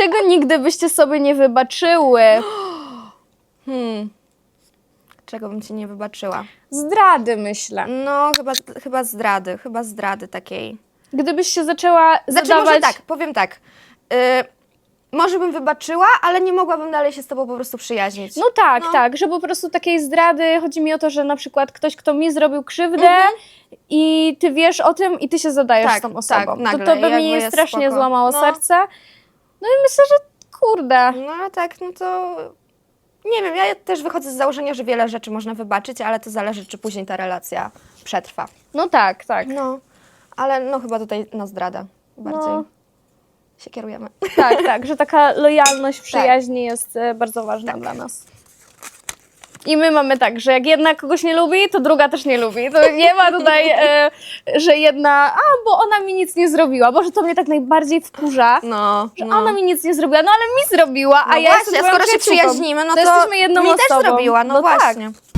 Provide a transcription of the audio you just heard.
Czego nigdy byście sobie nie wybaczyły? Hmm. Czego bym ci nie wybaczyła? Zdrady, myślę. No, chyba, chyba zdrady, chyba zdrady takiej. Gdybyś się zaczęła Znaczy, zadawać... może tak, powiem tak. Y, może bym wybaczyła, ale nie mogłabym dalej się z tobą po prostu przyjaźnić. No tak, No. tak, że po prostu takiej zdrady, chodzi mi o to, że na przykład ktoś, kto mi zrobił krzywdę Mhm. i ty wiesz o tym i ty się zadajesz Tak, z tą tak, osobą. nagle, to to by jakby mi jest strasznie spoko. złamało No. serce. No i myślę, że kurde. No ale tak, no to nie wiem, ja też wychodzę z założenia, że wiele rzeczy można wybaczyć, ale to zależy, czy później ta relacja przetrwa. No tak, tak. No, ale no chyba tutaj na zdradę bardziej No. się kierujemy. Tak, tak, że taka lojalność Tak. w przyjaźni jest e, bardzo ważna dla nas. I my mamy tak, że jak jedna kogoś nie lubi, to druga też nie lubi. To nie ma tutaj, e, że jedna, a bo ona mi nic nie zrobiła. Boże, to mnie tak najbardziej wkurza, No, że no. ona mi nic nie zrobiła, no ale mi zrobiła, a no ja właśnie, jestem a twoją skoro się przyjaciółką. przyjaźnimy, no to jesteśmy jedną mi osobą. też zrobiła, no, no właśnie. Tak.